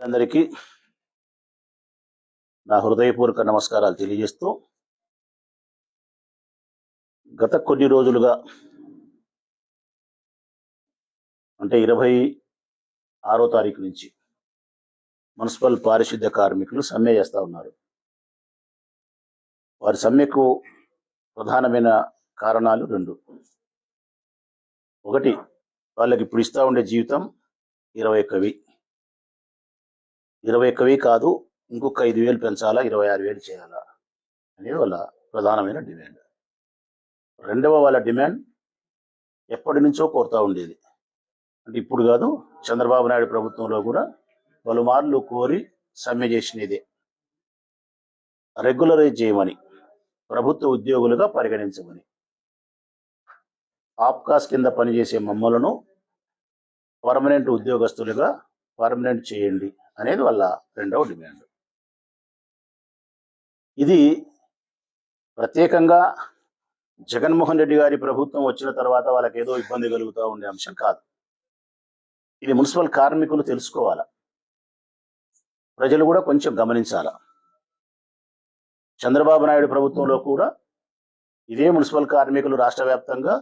అందరికీ నా హృదయపూర్వక నమస్కారాలు తెలియజేస్తూ గత కొన్ని రోజులుగా అంటే ఇరవై ఆరో తారీఖు నుంచి మున్సిపల్ పారిశుద్ధ్య కార్మికులు సమ్మె చేస్తూ ఉన్నారు. వారి సమ్మెకు ప్రధానమైన కారణాలు రెండు. ఒకటి వాళ్ళకి ఇప్పుడు ఇస్తూ ఉండే జీవితం ఇరవై ఒక్కవి ఇరవై ఒక్కవి కాదు ఇంకొక ఐదు వేలు పెంచాలా ఇరవై ఆరు వేలు చేయాలా అనేది వాళ్ళ ప్రధానమైన డిమాండ్. రెండవ వాళ్ళ డిమాండ్ ఎప్పటి నుంచో కోరుతూ ఉండేది. అంటే ఇప్పుడు కాదు చంద్రబాబు నాయుడు ప్రభుత్వంలో కూడా పలుమార్లు కోరి సమ్మె చేసినదే. రెగ్యులరైజ్ చేయమని ప్రభుత్వ ఉద్యోగులుగా పరిగణించమని. ఆప్కాస్ కింద పనిచేసే మమ్మలను పర్మనెంట్ ఉద్యోగస్తులుగా పర్మనెంట్ చేయండి. అనేది వాళ్ళ రెండవ డిమాండ్. ఇది ప్రత్యేకంగా జగన్మోహన్ రెడ్డి గారి ప్రభుత్వం వచ్చిన తర్వాత వాళ్ళకి ఏదో ఇబ్బంది కలుగుతూ ఉండే అంశం కాదు. ఇది మున్సిపల్ కార్మికులు తెలుసుకోవాలా? ప్రజలు కూడా కొంచెం గమనించాల? చంద్రబాబు నాయుడు ప్రభుత్వంలో కూడా ఇదే మున్సిపల్ కార్మికులు రాష్ట్ర వ్యాప్తంగా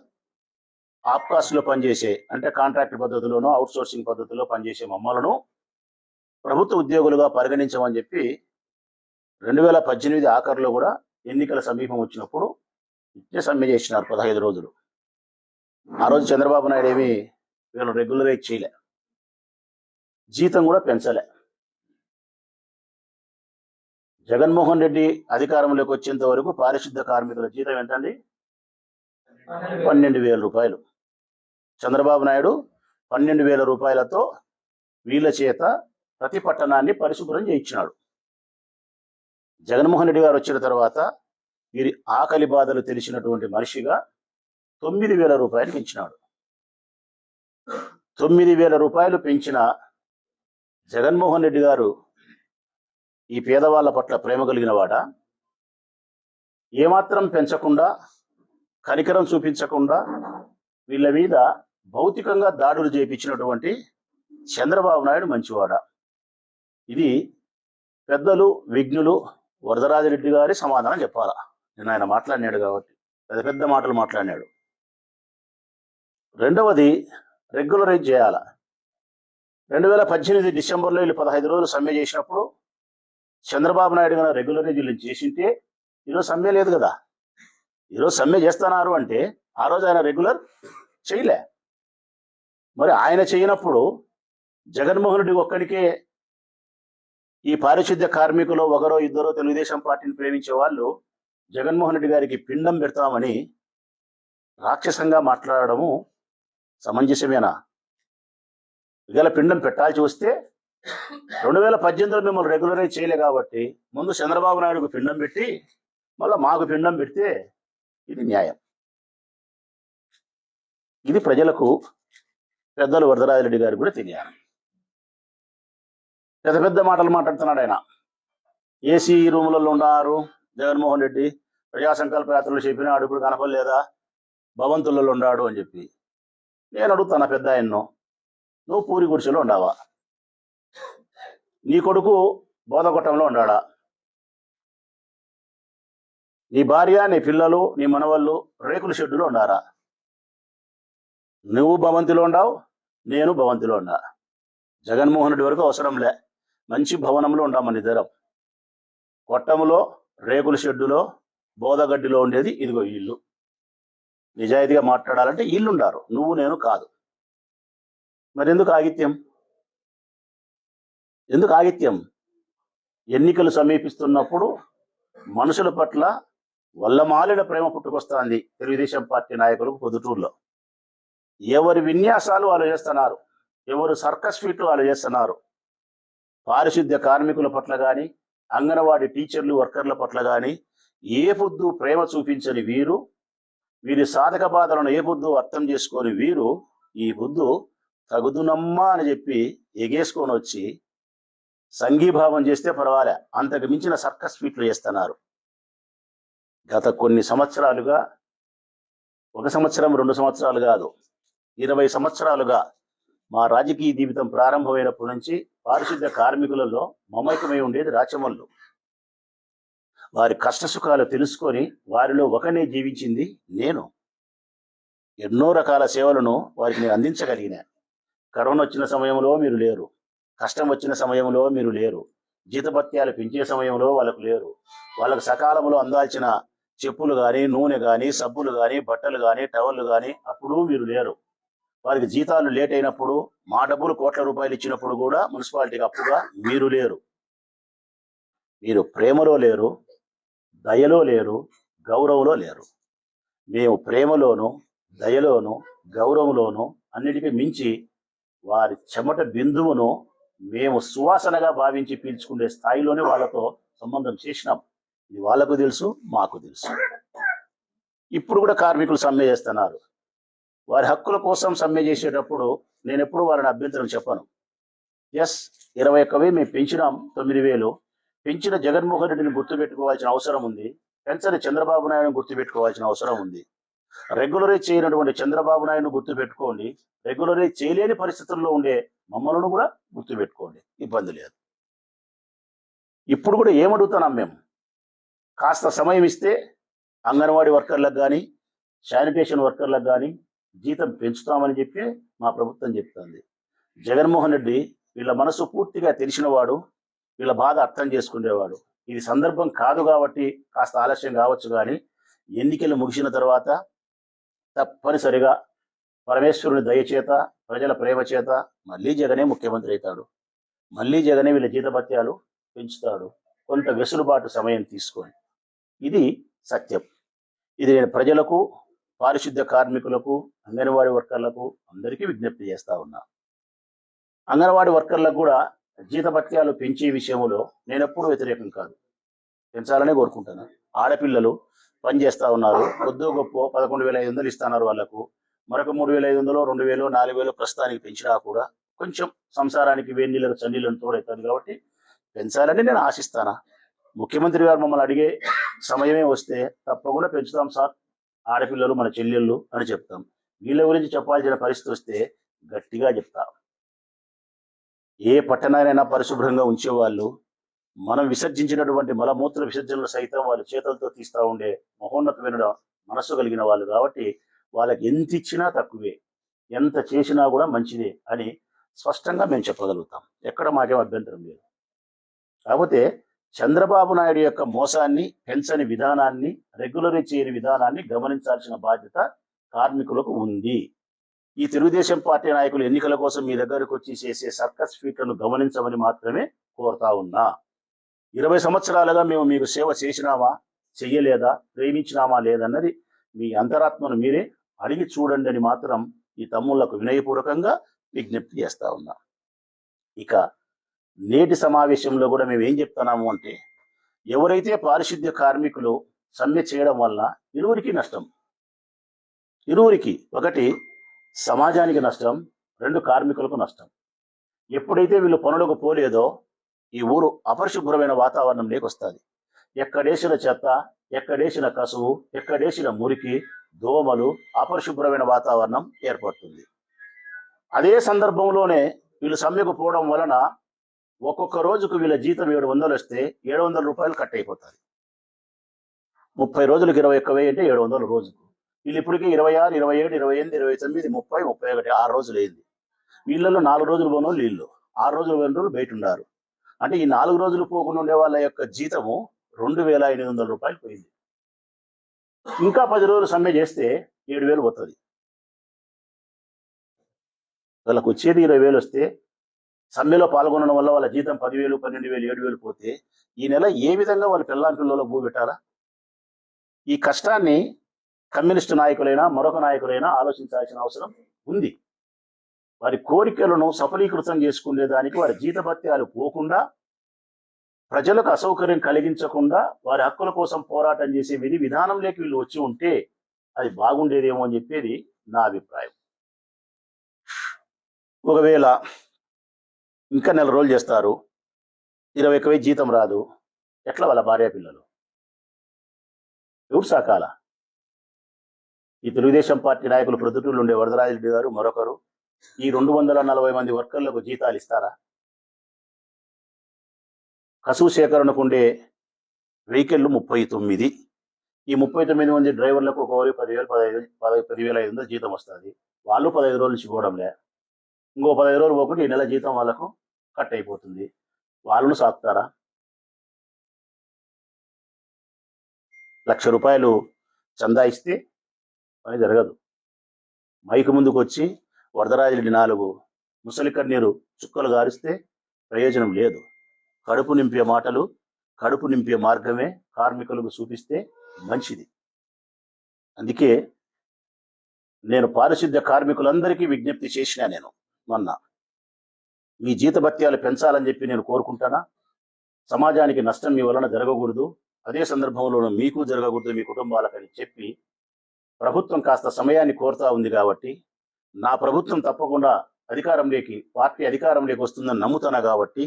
ఆప్కాస్లో పనిచేసే అంటే కాంట్రాక్ట్ పద్ధతిలోనో అవుట్సోర్సింగ్ పద్ధతిలో పనిచేసే మమ్మలను ప్రభుత్వ ఉద్యోగులుగా పరిగణించమని చెప్పి రెండు వేల పద్దెనిమిది ఆఖరిలో కూడా ఎన్నికల సమీపం వచ్చినప్పుడు ఇట్టే సమ్మె చేసినారు పదహైదు రోజులు. ఆ రోజు చంద్రబాబు నాయుడు ఏమి వీళ్ళు రెగ్యులరైజ్ చేయలే. జీతం కూడా పెంచలే. జగన్మోహన్ రెడ్డి అధికారంలోకి వచ్చేంత వరకు పారిశుద్ధ కార్మికుల జీతం ఎంతండి? పన్నెండు వేల రూపాయలు. చంద్రబాబు నాయుడు పన్నెండు వేల రూపాయలతో వీళ్ళ చేత ప్రతి పట్టణాన్ని పరిశుభ్రం చేయించినాడు. జగన్మోహన్ రెడ్డి గారు వచ్చిన తర్వాత వీరి ఆకలి బాధలు తెలిసినటువంటి మనిషిగా తొమ్మిది వేల రూపాయలు పెంచినాడు. తొమ్మిది వేల రూపాయలు పెంచిన జగన్మోహన్ రెడ్డి గారు ఈ పేదవాళ్ళ పట్ల ప్రేమ కలిగిన వాడా? ఏమాత్రం పెంచకుండా కనికరం చూపించకుండా వీళ్ళ మీద భౌతికంగా దాడులు చేయించినటువంటి చంద్రబాబు నాయుడు మంచివాడా? ఇది పెద్దలు విఘ్నులు వరదరాజరెడ్డి గారి సమాధానం చెప్పాలా? నేను ఆయన మాట్లాడినాడు కాబట్టి. పెద్ద పెద్ద మాటలు మాట్లాడినాడు. రెండవది రెగ్యులరైజ్ చేయాల? రెండు వేల పద్దెనిమిది డిసెంబర్లో వీళ్ళు పదహైదు రోజులు సమ్మె చేసినప్పుడు చంద్రబాబు నాయుడు గారు రెగ్యులరైజ్ వీళ్ళు చేసింటే ఈరోజు సమ్మె లేదు కదా. ఈరోజు సమ్మె చేస్తున్నారు అంటే ఆ రోజు ఆయన రెగ్యులర్ చేయలే. మరి ఆయన చేయనప్పుడు జగన్మోహన్ రెడ్డి ఒక్కడికే ఈ పారిశుద్ధ్య కార్మికులు ఒకరో ఇద్దరో తెలుగుదేశం పార్టీని ప్రేమించే వాళ్ళు జగన్మోహన్ రెడ్డి గారికి పిండం పెడతామని రాక్షసంగా మాట్లాడము సమంజసమేనా? ఇవాళ పిండం పెట్టాల్సి వస్తే రెండు వేల పద్దెనిమిదిలో మిమ్మల్ని రెగ్యులరైజ్ చేయలే కాబట్టి ముందు చంద్రబాబు నాయుడుకు పిండం పెట్టి మళ్ళీ మాకు పిండం పెడితే ఇది న్యాయం. ఇది ప్రజలకు పెద్దలు వరదరాజరెడ్డి గారు కూడా తెలియాలి. పెద్ద పెద్ద మాటలు మాట్లాడుతున్నాడు ఆయన. ఏసీ రూములలో ఉన్నారు. జగన్మోహన్ రెడ్డి ప్రజా సంకల్ప యాత్రలు చెప్పినాడు. ఇప్పుడు కనపడలేదా? భవంతులలో ఉన్నాడు అని చెప్పి. నేను అడుగుతాను పెద్ద ఆయన్ను నువ్వు పూరి గుడిసెలో ఉండావా? నీ కొడుకు బోధగొట్టంలో ఉండాడా నీ భార్య నీ పిల్లలు నీ మనవళ్ళు రేకుల షెడ్డులో ఉండారా నువ్వు భవంతిలో ఉండావు నేను భవంతిలో ఉండా జగన్మోహన్ రెడ్డి వరకు అవసరం లే మంచి భవనంలో ఉంటామని ఇద్దరం. కొట్టములో రేకుల షెడ్డులో బోధగడ్డిలో ఉండేది ఇదిగో ఇల్లు. నిజాయితీగా మాట్లాడాలంటే ఇల్లుండారు. నువ్వు నేను కాదు. మరి ఎందుకు ఆగిత్యం? ఎందుకు ఆగిత్యం? ఎన్నికలు సమీపిస్తున్నప్పుడు మనుషుల పట్ల వల్లమాలిన ప్రేమ పుట్టుకొస్తుంది తెలుగుదేశం పార్టీ నాయకులకు పొద్దుటూరులో. ఎవరి విన్యాసాలు వాళ్ళు చేస్తున్నారు? ఎవరు సర్కస్ ఫీట్లు వాళ్ళు చేస్తున్నారు? పారిశుద్ధ్య కార్మికుల పట్ల కానీ అంగన్వాడీ టీచర్లు వర్కర్ల పట్ల కానీ ఏ పొద్దు ప్రేమ చూపించని వీరు వీరి సాధక బాధలను ఏ పొద్దు అర్థం చేసుకొని వీరు ఈ పొద్దు తగుదునమ్మా అని చెప్పి ఎగేసుకొని వచ్చి సంఘీభావం చేస్తే పర్వాలే. అంతకు మించిన సర్కస్ ఫీట్లు చేస్తున్నారు. గత కొన్ని సంవత్సరాలుగా ఒక సంవత్సరం రెండు సంవత్సరాలు కాదు ఇరవై సంవత్సరాలుగా మా రాజకీయ జీవితం ప్రారంభమైనప్పటి నుంచి పారిశుద్ధ్య కార్మికులలో మమైకమై ఉండేది రాచమల్లు. వారి కష్ట సుఖాలు తెలుసుకొని వారిలో ఒకనే జీవించింది నేను. ఎన్నో రకాల సేవలను వారికి నేను అందించగలిగిన. కరోనా వచ్చిన సమయంలో మీరు లేరు. కష్టం వచ్చిన సమయంలో మీరు లేరు. జీతభత్యాలు పెంచే సమయంలో వాళ్ళకు లేరు. వాళ్ళకు సకాలంలో అందాల్సిన చెప్పులు కానీ నూనె కానీ సబ్బులు కానీ బట్టలు కానీ టవళ్ళు కానీ అప్పుడు మీరు లేరు. వారికి జీతాలు లేట్ అయినప్పుడు మా డబ్బులు కోట్ల రూపాయలు ఇచ్చినప్పుడు కూడా మున్సిపాలిటీకి అప్పుగా మీరు లేరు. మీరు ప్రేమలో లేరు దయలో లేరు గౌరవంలో లేరు. మేము ప్రేమలోను దయలోను గౌరవంలోను అన్నిటికీ మించి వారి చెమట బిందువును మేము సువాసనగా భావించి పీల్చుకునే స్థాయిలోనే వాళ్ళతో సంబంధం చేసినాం. ఇది వాళ్ళకు తెలుసు మాకు తెలుసు. ఇప్పుడు కూడా కార్మికులు సమ్మె చేస్తున్నారు. వారి హక్కుల కోసం సమ్మె చేసేటప్పుడు నేను ఎప్పుడు వారిని అభ్యంతరం చెప్పను. ఎస్ ఇరవై ఒక్క వెయ్యి మేము పెంచినాం తొమ్మిది వేలు. పెంచిన జగన్మోహన్ రెడ్డిని గుర్తుపెట్టుకోవాల్సిన అవసరం ఉంది. పెంచని చంద్రబాబు నాయుడుని గుర్తుపెట్టుకోవాల్సిన అవసరం ఉంది. రెగ్యులరైజ్ చేయనటువంటి చంద్రబాబు నాయుడును గుర్తుపెట్టుకోండి. రెగ్యులరైజ్ చేయలేని పరిస్థితుల్లో ఉండే మమ్మల్ని కూడా గుర్తుపెట్టుకోండి. ఇబ్బంది లేదు. ఇప్పుడు కూడా ఏమడుగుతున్నాం మేము? కాస్త సమయం ఇస్తే అంగన్వాడీ వర్కర్లకు కానీ శానిటేషన్ వర్కర్లకు కానీ జీతం పెంచుతామని చెప్పే మా ప్రభుత్వం చెప్తుంది. జగన్మోహన్ రెడ్డి వీళ్ళ మనసు పూర్తిగా తెలిసినవాడు వీళ్ళ బాధ అర్థం చేసుకునేవాడు. ఇది సందర్భం కాదు కాబట్టి కాస్త ఆలస్యం కావచ్చు కానీ ఎన్నికలు ముగిసిన తర్వాత తప్పనిసరిగా పరమేశ్వరుని దయచేత ప్రజల ప్రేమ చేత మళ్ళీ జగనే ముఖ్యమంత్రి అవుతాడు. మళ్ళీ జగనే వీళ్ళ జీతభత్యాలు పెంచుతాడు. కొంత వెసులుబాటు సమయం తీసుకొని. ఇది సత్యం. ఇది నేను ప్రజలకు పారిశుద్ధ్య కార్మికులకు అంగన్వాడీ వర్కర్లకు అందరికీ విజ్ఞప్తి చేస్తా ఉన్నా. అంగన్వాడీ వర్కర్లకు కూడా జీతభత్యాలు పెంచే విషయంలో నేను ఎప్పుడూ వ్యతిరేకం కాదు. పెంచాలనే కోరుకుంటాను. ఆడపిల్లలు పని చేస్తా ఉన్నారు. కొద్దో గొప్ప పదకొండు వేల ఐదు వందలు ఇస్తున్నారు వాళ్ళకు. మరొక మూడు వేల ఐదు వందలు రెండు వేలు నాలుగు వేలు ప్రస్తుతానికి పెంచినా కూడా కొంచెం సంసారానికి వేడి నీళ్ళకు చన్నీళ్ళను తోడవుతుంది కాబట్టి పెంచాలని నేను ఆశిస్తానా? ముఖ్యమంత్రి గారు మమ్మల్ని అడిగే సమయమే వస్తే తప్పకుండా పెంచుతాం సార్. ఆడపిల్లలు మన చెల్లెళ్ళు అని చెప్తాం. వీళ్ళ గురించి చెప్పాల్సిన పరిస్థితి వస్తే గట్టిగా చెప్తా. ఏ పట్టణానైనా పరిశుభ్రంగా ఉంచేవాళ్ళు మనం విసర్జించినటువంటి మలమూత్ర విసర్జనలు సైతం వాళ్ళు చేతులతో తీస్తా ఉండే మహోన్నతమైన మనస్సు కలిగిన వాళ్ళు కాబట్టి వాళ్ళకి ఎంత ఇచ్చినా తక్కువే ఎంత చేసినా కూడా మంచిదే అని స్పష్టంగా మేము చెప్పగలుగుతాం. ఎక్కడ మాకేం అభ్యంతరం లేదు. కాకపోతే చంద్రబాబు నాయుడు యొక్క మోసాన్ని పెంచని విధానాన్ని రెగ్యులరైజ్ చేయని విధానాన్ని గమనించాల్సిన బాధ్యత కార్మికులకు ఉంది. ఈ తెలుగుదేశం పార్టీ నాయకులు ఎన్నికల కోసం మీ దగ్గరకు వచ్చి చేసే సర్కస్ ఫీట్లను గమనించమని మాత్రమే కోరుతా ఉన్నా. ఇరవై సంవత్సరాలుగా మేము మీకు సేవ చేసినామా చెయ్యలేదా ప్రేమించినామా లేదన్నది మీ అంతరాత్మను మీరే అడిగి చూడండి అని మాత్రం ఈ తమ్ముళ్ళకు వినయపూర్వకంగా విజ్ఞప్తి చేస్తా ఉన్నా. ఇక నేటి సమావేశంలో కూడా మేము ఏం చెప్తున్నాము అంటే ఎవరైతే పారిశుద్ధ్య కార్మికులు సమ్మె చేయడం వల్ల ఇరువురికి నష్టం. ఇరువురికి ఒకటి సమాజానికి నష్టం రెండు కార్మికులకు నష్టం. ఎప్పుడైతే వీళ్ళు పనులకు పోలేదో ఈ ఊరు అపరిశుభ్రమైన వాతావరణం లేకొస్తుంది. ఎక్కడేసిన చెత్త ఎక్కడేసిన కసువు ఎక్కడేసిన మురికి దోమలు అపరిశుభ్రమైన వాతావరణం ఏర్పడుతుంది. అదే సందర్భంలోనే వీళ్ళు సమ్మెకు పోవడం వలన ఒక్కొక్క రోజుకు వీళ్ళ జీతం ఏడు వందలు వస్తే ఏడు వందల రూపాయలు కట్ అయిపోతుంది ముప్పై రోజులకు ఇరవై ఒక్క వెయ్యి అంటే ఏడు వందలు రోజుకు. వీళ్ళు ఇప్పటికీ ఇరవై ఆరు ఇరవై ఏడు ఇరవై ఎనిమిది ఇరవై తొమ్మిది ముప్పై ముప్పై ఒకటి ఆరు రోజులు అయింది. వీళ్ళలో నాలుగు రోజులు పోను వీళ్ళు. ఆరు రోజులు పోయిన రోజులు బయట ఉన్నారు అంటే ఈ నాలుగు రోజులు పోకుండా ఉండే వాళ్ళ యొక్క జీతము రెండు వేల ఎనిమిది వందల రూపాయలు పోయింది. ఇంకా పది రోజులు సమ్మె చేస్తే ఏడు వేలు పోతుంది. వాళ్ళకు వచ్చేది ఇరవై వేలు వస్తే సమ్మెలో పాల్గొనడం వల్ల వాళ్ళ జీతం పదివేలు పన్నెండు వేలు ఏడు వేలు పోతే ఈ నెల ఏ విధంగా వాళ్ళు పిల్లాం పిల్లల్లో భూ పెట్టాలా? ఈ కష్టాన్ని కమ్యూనిస్టు నాయకులైనా మరొక నాయకులైనా ఆలోచించాల్సిన అవసరం ఉంది. వారి కోరికలను సఫలీకృతం చేసుకునే దానికి వారి జీతభత్యాలు పోకుండా ప్రజలకు అసౌకర్యం కలిగించకుండా వారి హక్కుల కోసం పోరాటం చేసే విధి విధానంలోకి వీళ్ళు వచ్చి ఉంటే అది బాగుండేదేమో అని చెప్పేది నా అభిప్రాయం. ఒకవేళ ఇంకా నెల రోజులు చేస్తారు. ఇరవై ఒక్క వెయ్యి జీతం రాదు. ఎట్లా వాళ్ళ భార్య పిల్లలు? ఎవరు సాకాల? ఈ తెలుగుదేశం పార్టీ నాయకులు ప్రొద్దుటూరులో ఉండే వరదరాజు గారు మరొకరు. ఈ రెండు వందల నలభై మంది వర్కర్లకు జీతాలు ఇస్తారా? కసువు సేకరణకు ఉండే వెహికల్ ముప్పై తొమ్మిది. ఈ ముప్పై తొమ్మిది మంది డ్రైవర్లకు ఒకవరి పదివేలు పదహైదు పది పదివేల ఐదు వందలు జీతం వస్తుంది. వాళ్ళు పదహైదు రోజులు నుంచి ఇంకో పదహైదు రోజులు పోకుండా ఈ నెల జీతం వాళ్ళకు కట్ అయిపోతుంది వాళ్ళను సాకుతారా? లక్ష రూపాయలు చందా ఇస్తే పని జరగదు. మైకు ముందుకు వచ్చి వరదరాజుడి నాలుగు ముసలి కన్నీరు చుక్కలు గారిస్తే ప్రయోజనం లేదు. కడుపు నింపే మాటలు కడుపు నింపే మార్గమే కార్మికులకు చూపిస్తే మంచిది. అందుకే నేను పారిశుద్ధ్య కార్మికులందరికీ విజ్ఞప్తి చేసినా నేను మొన్న. మీ జీతభత్యాలు పెంచాలని చెప్పి నేను కోరుకుంటానా? సమాజానికి నష్టం మీ వలన జరగకూడదు. అదే సందర్భంలో మీకు జరగకూడదు మీ కుటుంబాలకని చెప్పి ప్రభుత్వం కాస్త సమయాన్ని కోరుతా ఉంది కాబట్టి నా ప్రభుత్వం తప్పకుండా అధికారంలోకి పార్టీ అధికారంలోకి వస్తుందని నమ్ముతాను కాబట్టి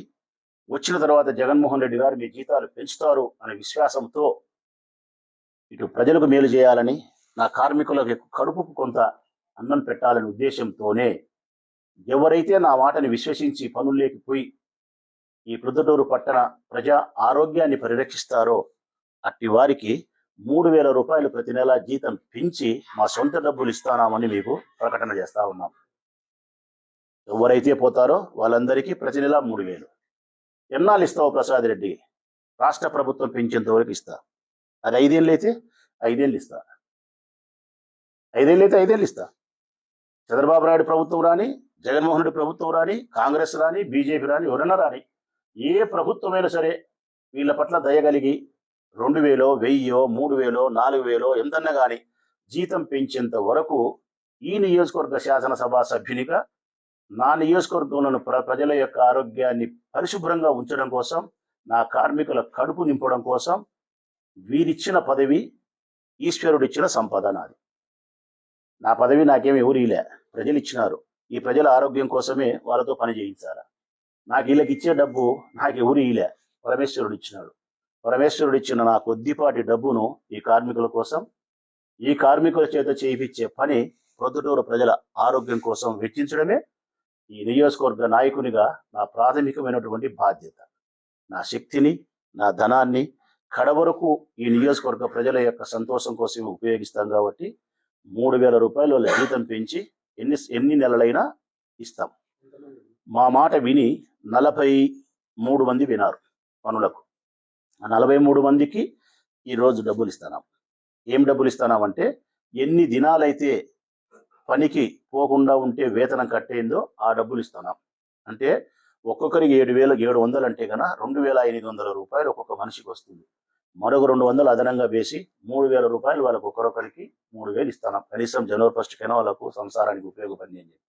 వచ్చిన తర్వాత జగన్మోహన్ రెడ్డి గారు మీ జీతాలు పెంచుతారు అనే విశ్వాసంతో ఇటు ప్రజలకు మేలు చేయాలని నా కార్మికులకు కడుపుకు కొంత అన్నం పెట్టాలనే ఉద్దేశంతోనే ఎవరైతే నా మాటని విశ్వసించి పనుల్లోకి పోయి ఈ ప్రొద్దుటూరు పట్టణ ప్రజా ఆరోగ్యాన్ని పరిరక్షిస్తారో అట్టి వారికి మూడు వేల రూపాయలు ప్రతి నెల జీతం పెంచి మా సొంత డబ్బులు ఇస్తానామని మీకు ప్రకటన చేస్తా ఉన్నాం. ఎవరైతే పోతారో వాళ్ళందరికీ ప్రతి నెల మూడు వేలు. ఎన్నాళ్ళు ఇస్తావు ప్రసాద్ రెడ్డి? రాష్ట్ర ప్రభుత్వం పెంచేంత వరకు ఇస్తా. అది ఐదేళ్ళు అయితే ఐదేళ్ళు ఇస్తా. ఐదేళ్ళు అయితే ఐదేళ్ళు ఇస్తా. చంద్రబాబు నాయుడు ప్రభుత్వం రాని జగన్మోహన్ రెడ్డి ప్రభుత్వం రాని కాంగ్రెస్ రాని బీజేపీ రాని ఎవరన్నా రాని ఏ ప్రభుత్వమైనా సరే వీళ్ళ పట్ల దయగలిగి రెండు వేలో వెయ్యో మూడు వేలో నాలుగు వేలో ఎంతన్నా కానీ జీతం పెంచేంత వరకు ఈ నియోజకవర్గ శాసనసభ సభ్యునిగా నా నియోజకవర్గంలోని ప్ర ప్రజల యొక్క ఆరోగ్యాన్ని పరిశుభ్రంగా ఉంచడం కోసం నా కార్మికుల కడుపు నింపడం కోసం వీరిచ్చిన పదవి ఈశ్వరుడిచ్చిన సంపద నాది. నా పదవి నాకేమి ఎవరు ఇలే ప్రజలు ఇచ్చినారు ఈ ప్రజల ఆరోగ్యం కోసమే వాళ్ళతో పని చేయించాలా? నాకు వీళ్ళకి ఇచ్చే డబ్బు నాకు ఎవరు ఇలా పరమేశ్వరుడు ఇచ్చినాడు. పరమేశ్వరుడు ఇచ్చిన నా కొద్దిపాటి డబ్బును ఈ కార్మికుల కోసం ఈ కార్మికుల చేత చేయించే పని ప్రొద్దుటూరు ప్రజల ఆరోగ్యం కోసం వెచ్చించడమే ఈ నియోజకవర్గ నాయకునిగా నా ప్రాథమికమైనటువంటి బాధ్యత. నా శక్తిని నా ధనాన్ని కడవరకు ఈ నియోజకవర్గ ప్రజల యొక్క సంతోషం కోసం ఉపయోగిస్తాం కాబట్టి మూడు వేల రూపాయలు జీతం పెంచి ఎన్ని ఎన్ని నెలలైనా ఇస్తాం. మా మాట విని నలభై మూడు మంది వినారు పనులకు. ఆ నలభై మూడు మందికి ఈరోజు డబ్బులు ఇస్తున్నాం. ఏం డబ్బులు ఇస్తున్నామంటే ఎన్ని దినాలైతే పనికి పోకుండా ఉంటే వేతనం కట్టేందో ఆ డబ్బులు ఇస్తున్నాం. అంటే ఒక్కొక్కరికి ఏడు వేల ఏడు వందలు అంటే కన రెండు వేల ఎనిమిది వందల రూపాయలు ఒక్కొక్క మనిషికి వస్తుంది. మరొక రెండు వందలు అదనంగా వేసి మూడు వేల రూపాయలు వాళ్ళకు ఒకరొకరికి మూడు వేలు ఇస్తాను. కనీసం జనవరి ఫస్ట్కైనా వాళ్ళకు సంసారానికి ఉపయోగపడింది అని చెప్పి.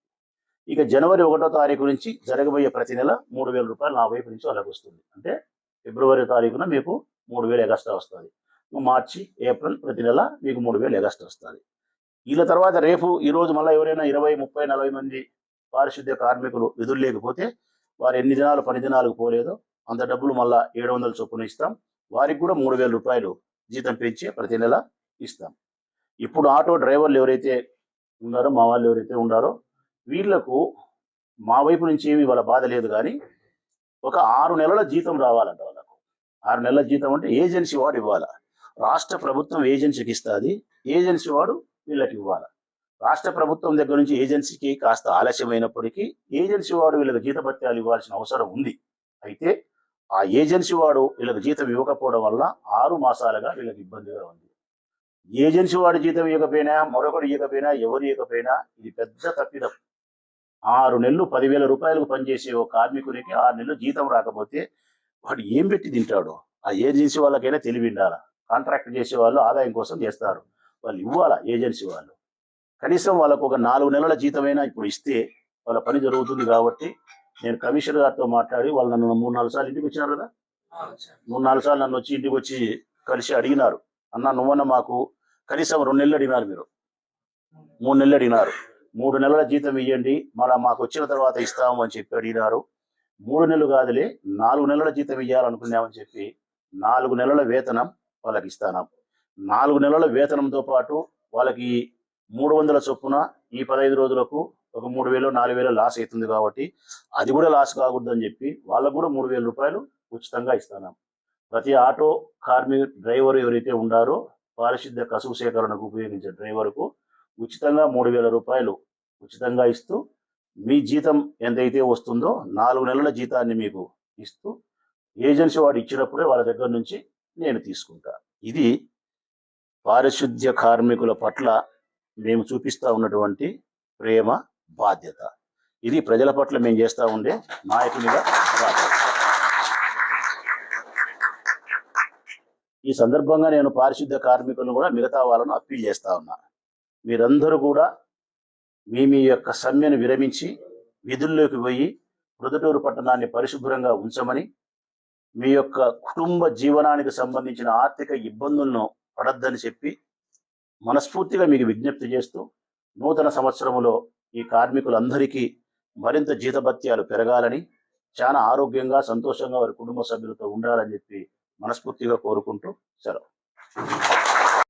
ఇక జనవరి ఒకటో తారీఖు నుంచి జరగబోయే ప్రతి నెల మూడు వేల రూపాయలు నా వైపు నుంచి వాళ్ళకు వస్తుంది. అంటే ఫిబ్రవరి తారీఖున మీకు మూడు వేలు ఎగస్ట్రా వస్తుంది. మార్చి ఏప్రిల్ ప్రతి నెల మీకు మూడు వేలు ఎగస్ట్రా వస్తుంది. వీళ్ళ తర్వాత రేపు ఈరోజు మళ్ళీ ఎవరైనా ఇరవై ముప్పై నలభై మంది పారిశుద్ధ్య కార్మికులు విధులు లేకపోతే వారు ఎన్ని దినాలు పని దినాలకు పోలేదో అంత డబ్బులు మళ్ళీ ఏడు వందల చొప్పున ఇస్తాం. వారికి కూడా మూడు వేల రూపాయలు జీతం పెంచి ప్రతి నెల ఇస్తాం. ఇప్పుడు ఆటో డ్రైవర్లు ఎవరైతే ఉన్నారో మా వాళ్ళు ఎవరైతే ఉన్నారో వీళ్ళకు మా వైపు నుంచి ఏమి వాళ్ళ బాధ లేదు కానీ ఒక ఆరు నెలల జీతం రావాలంట వాళ్ళకు. ఆరు నెలల జీతం అంటే ఏజెన్సీ వాడు ఇవ్వాలా? రాష్ట్ర ప్రభుత్వం ఏజెన్సీకి ఇస్తుంది ఏజెన్సీ వాడు వీళ్ళకి ఇవ్వాలి? రాష్ట్ర ప్రభుత్వం దగ్గర నుంచి ఏజెన్సీకి కాస్త ఆలస్యమైనప్పటికీ ఏజెన్సీ వాడు వీళ్ళకి జీతభత్యాలు ఇవ్వాల్సిన అవసరం ఉంది. అయితే ఆ ఏజెన్సీ వాడు వీళ్ళకి జీతం ఇవ్వకపోవడం వల్ల ఆరు మాసాలుగా వీళ్ళకి ఇబ్బందిగా ఉంది. ఏజెన్సీ వాడు జీతం ఇవ్వకపోయినా మరొకటి ఇవ్వకపోయినా ఎవరు ఇవ్వకపోయినా ఇది పెద్ద తప్పిదం. ఆరు నెలలు పదివేల రూపాయలకు పనిచేసే ఒక కార్మికునికి ఆరు నెలలు జీతం రాకపోతే వాడు ఏం పెట్టి తింటాడు? ఆ ఏజెన్సీ వాళ్ళకైనా తెలివి ఉండాలా? కాంట్రాక్ట్ చేసే వాళ్ళు ఆదాయం కోసం చేస్తారు. వాళ్ళు ఇవ్వాలా ఏజెన్సీ వాళ్ళు? కనీసం వాళ్ళకు ఒక నాలుగు నెలల జీతమైనా ఇప్పుడు ఇస్తే వాళ్ళ పని జరుగుతుంది కాబట్టి నేను కమిషనర్ గారితో మాట్లాడి వాళ్ళు నన్ను మూడు నాలుగు సార్లు ఇంటికి వచ్చినారు కదా? మూడు నాలుగు సార్లు నన్ను వచ్చి ఇంటికి వచ్చి కలిసి అడిగినారు. అన్న నువ్వన్న మాకు కనీసం రెండు నెలలు అడిగినారు మీరు. మూడు నెలలు అడిగినారు. మూడు నెలల జీతం ఇవ్వండి మళ్ళా మాకు వచ్చిన తర్వాత ఇస్తాము అని చెప్పి అడిగినారు. మూడు నెలలు కాదులే నాలుగు నెలల జీతం ఇవ్వాలనుకున్నామని చెప్పి నాలుగు నెలల వేతనం వాళ్ళకి ఇస్తాను. నాలుగు నెలల వేతనంతో పాటు వాళ్ళకి మూడు వందల చొప్పున ఈ పదహైదు రోజులకు ఒక మూడు వేలు నాలుగు వేలు లాస్ అవుతుంది కాబట్టి అది కూడా లాస్ కాకూడదని చెప్పి వాళ్ళకు కూడా మూడు వేల రూపాయలు ఉచితంగా ఇస్తున్నాం. ప్రతి ఆటో కార్మిక డ్రైవర్ ఎవరైతే ఉండారో పారిశుద్ధ్య కసువు సేకరణకు ఉపయోగించే డ్రైవర్కు ఉచితంగా మూడు వేల రూపాయలు ఉచితంగా ఇస్తూ మీ జీతం ఎంతైతే వస్తుందో నాలుగు నెలల జీతాన్ని మీకు ఇస్తూ ఏజెన్సీ వాడు ఇచ్చినప్పుడే వాళ్ళ దగ్గర నుంచి నేను తీసుకుంటా. ఇది పారిశుద్ధ్య కార్మికుల పట్ల మేము చూపిస్తా ఉన్నటువంటి ప్రేమ బాధ్యత. ఇది ప్రజల పట్ల మేము చేస్తా ఉండే నాయకునిగా బాధ్యత. ఈ సందర్భంగా నేను పారిశుద్ధ కార్మికులను కూడా మిగతా వాళ్ళను అప్పీల్ చేస్తా ఉన్నా. మీరందరూ కూడా మీ మీ యొక్క సమ్మెను విరమించి విధుల్లోకి పోయి ప్రొద్దుటూరు పట్టణాన్ని పరిశుభ్రంగా ఉంచమని మీ యొక్క కుటుంబ జీవనానికి సంబంధించిన ఆర్థిక ఇబ్బందులను పడద్దని చెప్పి మనస్ఫూర్తిగా మీకు విజ్ఞప్తి చేస్తూ నూతన సంవత్సరములో ఈ కార్మికులందరికీ మరింత జీతభత్యాలు పెరగాలని చాలా ఆరోగ్యంగా సంతోషంగా వారి కుటుంబ సభ్యులతో ఉండాలని చెప్పి మనస్ఫూర్తిగా కోరుకుంటూ సెలవు.